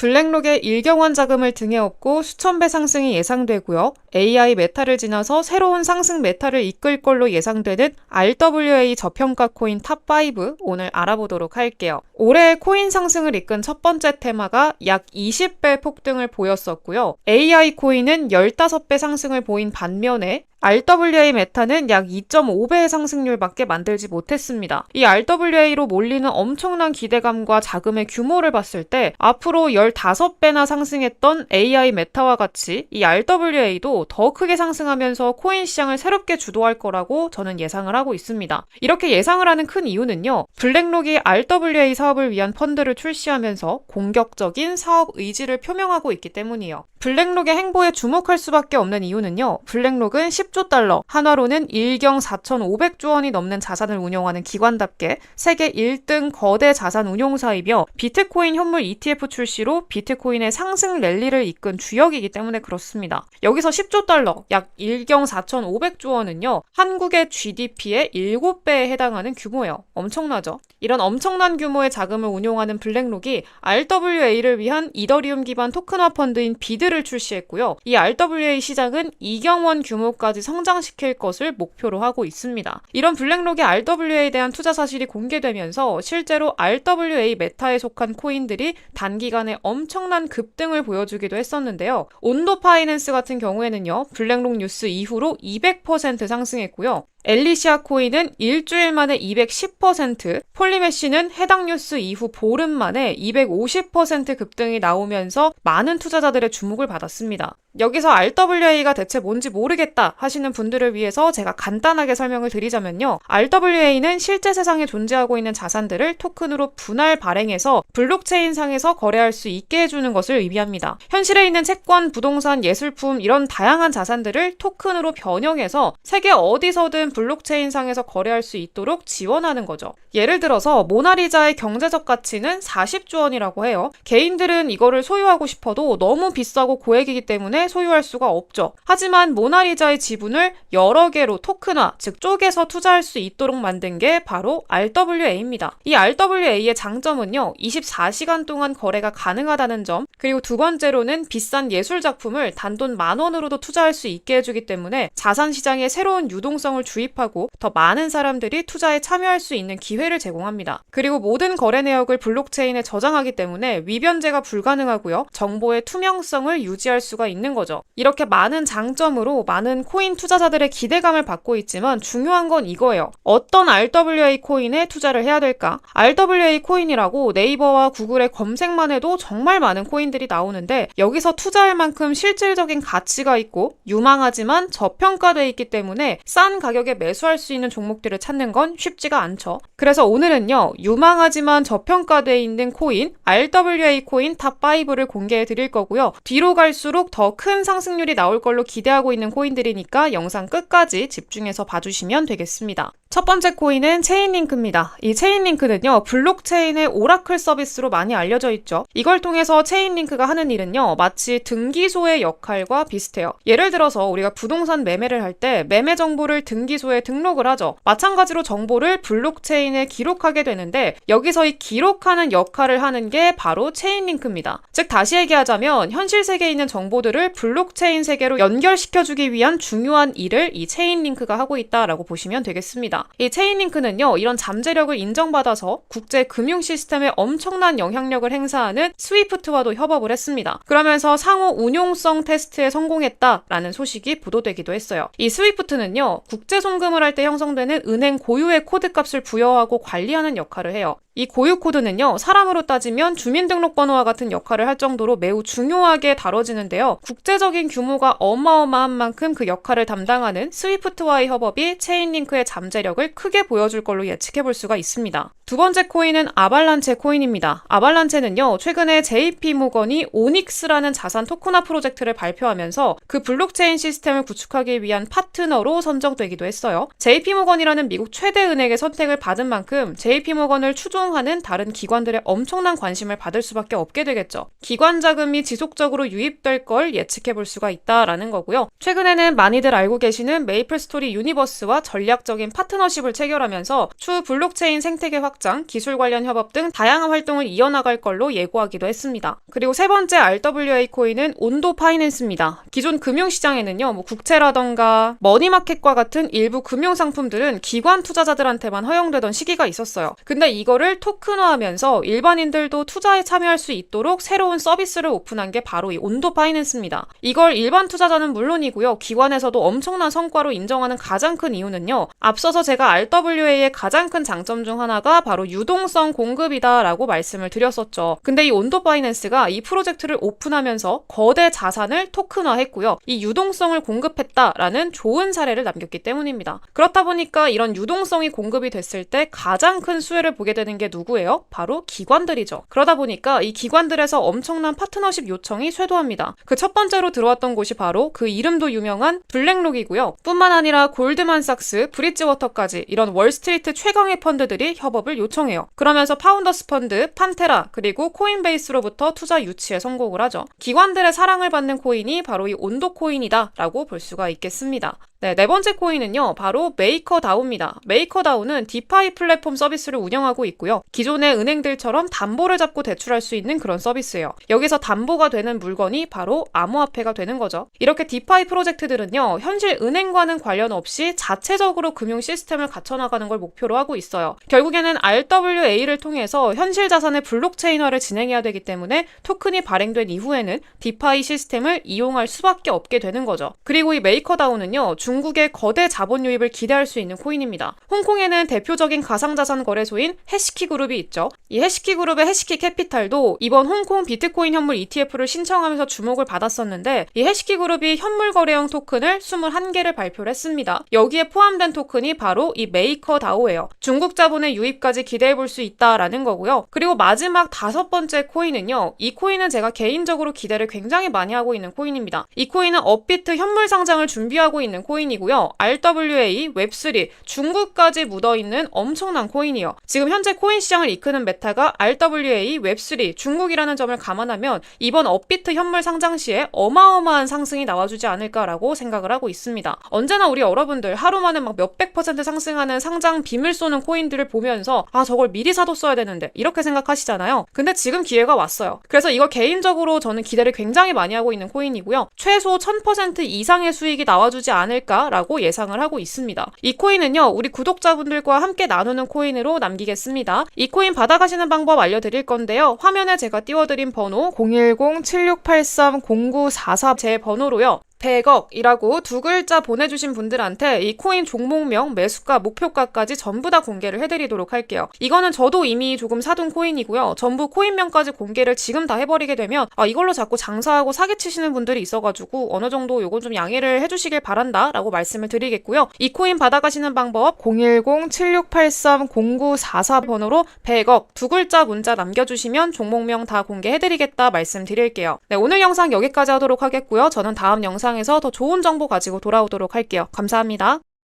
블랙록의 일경원 자금을 등에 업고 수천 배 상승이 예상되고요. AI 메타를 지나서 새로운 상승 메타를 이끌 걸로 예상되는 RWA 저평가 코인 탑5 오늘 알아보도록 할게요. 올해 코인 상승을 이끈 첫 번째 테마가 약 20배 폭등을 보였었고요. AI 코인은 15배 상승을 보인 반면에 RWA 메타는 약 2.5배의 상승률밖에 만들지 못했습니다. 이 RWA로 몰리는 엄청난 기대감과 자금의 규모를 봤을 때 앞으로 15배나 상승했던 AI 메타와 같이 이 RWA도 더 크게 상승하면서 코인 시장을 새롭게 주도할 거라고 저는 예상을 하고 있습니다. 이렇게 예상을 하는 큰 이유는요. 블랙록이 RWA 사업을 위한 펀드를 출시하면서 공격적인 사업 의지를 표명하고 있기 때문이에요. 블랙록의 행보에 주목할 수밖에 없는 이유는요. 블랙록은 10조 달러, 한화로는 1경 4,500조 원이 넘는 자산을 운영하는 기관답게 세계 1등 거대 자산 운용사이며 비트코인 현물 ETF 출시로 비트코인의 상승 랠리를 이끈 주역이기 때문에 그렇습니다. 여기서 10조 달러, 약 1경 4,500조 원은요. 한국의 GDP의 7배에 해당하는 규모예요. 엄청나죠? 이런 엄청난 규모의 자금을 운용하는 블랙록이 RWA를 위한 이더리움 기반 토큰화 펀드인 비드 를 출시했고요. 이 RWA 시장은 이경원 규모까지 성장시킬 것을 목표로 하고 있습니다. 이런 블랙록의 RWA에 대한 투자 사실이 공개되면서 실제로 RWA 메타에 속한 코인들이 단기간에 엄청난 급등을 보여주기도 했었는데요. 온도 파이낸스 같은 경우에는요. 블랙록 뉴스 이후로 200% 상승했고요. 엘리시아 코인은 일주일 만에 210%, 폴리메시는 해당 뉴스 이후 보름 만에 250% 급등이 나오면서 많은 투자자들의 주목을 받았습니다. 여기서 RWA가 대체 뭔지 모르겠다 하시는 분들을 위해서 제가 간단하게 설명을 드리자면요. RWA는 실제 세상에 존재하고 있는 자산들을 토큰으로 분할 발행해서 블록체인 상에서 거래할 수 있게 해주는 것을 의미합니다. 현실에 있는 채권, 부동산, 예술품 이런 다양한 자산들을 토큰으로 변형해서 세계 어디서든 블록체인 상에서 거래할 수 있도록 지원하는 거죠. 예를 들어서 모나리자의 경제적 가치는 40조 원이라고 해요. 개인들은 이거를 소유하고 싶어도 너무 비싸고 고액이기 때문에 소유할 수가 없죠. 하지만 모나리자의 지분을 여러 개로 토큰화, 즉 쪼개서 투자할 수 있도록 만든 게 바로 RWA입니다. 이 RWA의 장점은요, 24시간 동안 거래가 가능하다는 점, 그리고 두 번째로는 비싼 예술 작품을 단돈 만 원으로도 투자할 수 있게 해주기 때문에 자산 시장에 새로운 유동성을 주입하고 더 많은 사람들이 투자에 참여할 수 있는 기회를 제공합니다. 그리고 모든 거래 내역을 블록체인에 저장하기 때문에 위변제가 불가능하고요. 정보의 투명성을 유지할 수가 있는 거죠. 이렇게 많은 장점으로 많은 코인 투자자들의 기대감을 받고 있지만 중요한 건 이거예요. 어떤 RWA 코인에 투자를 해야 될까? RWA 코인이라고 네이버와 구글의 검색만 해도 정말 많은 코인들이 나오는데 여기서 투자할 만큼 실질적인 가치가 있고 유망하지만 저평가돼 있기 때문에 싼 가격에 매수할 수 있는 종목들을 찾는 건 쉽지가 않죠. 그래서 오늘은요, 유망하지만 저평가돼 있는 코인, RWA 코인 탑5를 공개해 드릴 거고요. 뒤로 갈수록 더큰 상승률이 나올 걸로 기대하고 있는 코인들이니까 영상 끝까지 집중해서 봐주시면 되겠습니다. 첫 번째 코인은 체인링크입니다. 이 체인링크는요, 블록체인의 오라클 서비스로 많이 알려져 있죠. 이걸 통해서 체인링크가 하는 일은요, 마치 등기소의 역할과 비슷해요. 예를 들어서 우리가 부동산 매매를 할 때 매매 정보를 등기소에 등록을 하죠. 마찬가지로 정보를 블록체인에 기록하게 되는데 여기서 이 기록하는 역할을 하는 게 바로 체인링크입니다. 즉 다시 얘기하자면 현실 세계에 있는 정보들을 블록체인 세계로 연결시켜주기 위한 중요한 일을 이 체인링크가 하고 있다라고 보시면 되겠습니다. 이 체인링크는요, 이런 잠재력을 인정받아서 국제 금융 시스템에 엄청난 영향력을 행사하는 스위프트와도 협업을 했습니다. 그러면서 상호 운용성 테스트에 성공했다라는 소식이 보도되기도 했어요. 이 스위프트는요, 국제 송금을 할 때 형성되는 은행 고유의 코드 값을 부여하고 관리하는 역할을 해요. 이 고유 코드는요, 사람으로 따지면 주민등록번호와 같은 역할을 할 정도로 매우 중요하게 다뤄지는데요. 국제적인 규모가 어마어마한 만큼 그 역할을 담당하는 스위프트와의 협업이 체인링크의 잠재력을 크게 보여줄 걸로 예측해 볼 수가 있습니다. 두 번째 코인은 아발란체 코인입니다. 아발란체는요, 최근에 JP 모건이 오닉스라는 자산 토큰화 프로젝트를 발표하면서 그 블록체인 시스템을 구축하기 위한 파트너로 선정되기도 했어요. JP 모건이라는 미국 최대 은행의 선택을 받은 만큼 JP 모건을 추종 사용하는 다른 기관들의 엄청난 관심을 받을 수밖에 없게 되겠죠. 기관 자금이 지속적으로 유입될 걸 예측해 볼 수가 있다라는 거고요. 최근에는 많이들 알고 계시는 메이플 스토리 유니버스와 전략적인 파트너십을 체결하면서 추후 블록체인 생태계 확장, 기술 관련 협업 등 다양한 활동을 이어나갈 걸로 예고하기도 했습니다. 그리고 세 번째 RWA 코인은 온도 파이낸스입니다. 기존 금융시장에는요, 뭐 국채라던가 머니마켓과 같은 일부 금융 상품들은 기관 투자자들한테만 허용되던 시기가 있었어요. 근데 이거를 토큰화하면서 일반인들도 투자에 참여할 수 있도록 새로운 서비스를 오픈한 게 바로 이 온도 파이낸스입니다. 이걸 일반 투자자는 물론이고요, 기관에서도 엄청난 성과로 인정하는 가장 큰 이유는요, 앞서서 제가 RWA의 가장 큰 장점 중 하나가 바로 유동성 공급이다라고 말씀을 드렸었죠. 근데 이 온도 파이낸스가 이 프로젝트를 오픈하면서 거대 자산을 토큰화했고요. 이 유동성을 공급했다라는 좋은 사례를 남겼기 때문입니다. 그렇다 보니까 이런 유동성이 공급이 됐을 때 가장 큰 수혜를 보게 되는 게 누구예요? 바로 기관들이죠. 그러다 보니까 이 기관들에서 엄청난 파트너십 요청이 쇄도합니다. 그 첫 번째로 들어왔던 곳이 바로 그 이름도 유명한 블랙록이고요. 뿐만 아니라 골드만삭스, 브릿지워터까지 이런 월스트리트 최강의 펀드들이 협업을 요청해요. 그러면서 파운더스 펀드, 판테라, 그리고 코인베이스로부터 투자 유치에 성공을 하죠. 기관들의 사랑을 받는 코인이 바로 이 온도 코인이다라고 볼 수가 있겠습니다. 네, 네 번째 코인은요, 바로 메이커다우입니다. 메이커다우는 디파이 플랫폼 서비스를 운영하고 있고요. 기존의 은행들처럼 담보를 잡고 대출할 수 있는 그런 서비스예요. 여기서 담보가 되는 물건이 바로 암호화폐가 되는 거죠. 이렇게 디파이 프로젝트들은요, 현실 은행과는 관련 없이 자체적으로 금융 시스템을 갖춰나가는 걸 목표로 하고 있어요. 결국에는 RWA를 통해서 현실 자산의 블록체인화를 진행해야 되기 때문에 토큰이 발행된 이후에는 디파이 시스템을 이용할 수밖에 없게 되는 거죠. 그리고 이 메이커다우는요, 중국의 거대 자본 유입을 기대할 수 있는 코인입니다. 홍콩에는 대표적인 가상자산 거래소인 해시키 그룹이 있죠. 이 해시키 그룹의 해시키 캐피탈도 이번 홍콩 비트코인 현물 ETF를 신청하면서 주목을 받았었는데 이 해시키 그룹이 현물 거래형 토큰을 21개를 발표를 했습니다. 여기에 포함된 토큰이 바로 이 메이커 다오예요. 중국 자본의 유입까지 기대해 볼 수 있다라는 거고요. 그리고 마지막 다섯 번째 코인은요. 이 코인은 제가 개인적으로 기대를 굉장히 많이 하고 있는 코인입니다. 이 코인은 업비트 현물 상장을 준비하고 있는 코인이고요. RWA, 웹3, 중국까지 묻어 있는 엄청난 코인이요. 지금 현재 코인 시장을 이끄는 메타가 RWA, 웹3, 중국이라는 점을 감안하면 이번 업비트 현물 상장 시에 어마어마한 상승이 나와주지 않을까라고 생각을 하고 있습니다. 언제나 우리 여러분들 하루 만에 막 몇백 퍼센트 상승하는 상장 비밀 쏘는 코인들을 보면서 아 저걸 미리 사뒀어야 되는데 이렇게 생각하시잖아요. 근데 지금 기회가 왔어요. 그래서 이거 개인적으로 저는 기대를 굉장히 많이 하고 있는 코인이고요. 최소 1000% 이상의 수익이 나와주지 않을까라고 예상을 하고 있습니다. 이 코인은요, 우리 구독자분들과 함께 나누는 코인으로 남기겠습니다. 이 코인 받아가시는 방법 알려드릴 건데요. 화면에 제가 띄워드린 번호 010-7683-0944 제 번호로요. 100억이라고 두 글자 보내주신 분들한테 이 코인 종목명, 매수가, 목표가까지 전부 다 공개를 해드리도록 할게요. 이거는 저도 이미 조금 사둔 코인이고요. 전부 코인명까지 공개를 지금 다 해버리게 되면 아, 이걸로 자꾸 장사하고 사기치시는 분들이 있어가지고 어느 정도 요건 좀 양해를 해주시길 바란다 라고 말씀을 드리겠고요. 이 코인 받아가시는 방법 010-7683-0944 번호로 100억 두 글자 문자 남겨주시면 종목명 다 공개해드리겠다 말씀드릴게요. 네, 오늘 영상 여기까지 하도록 하겠고요. 저는 다음 영상 영상에서 더 좋은 정보 가지고 돌아오도록 할게요. 감사합니다.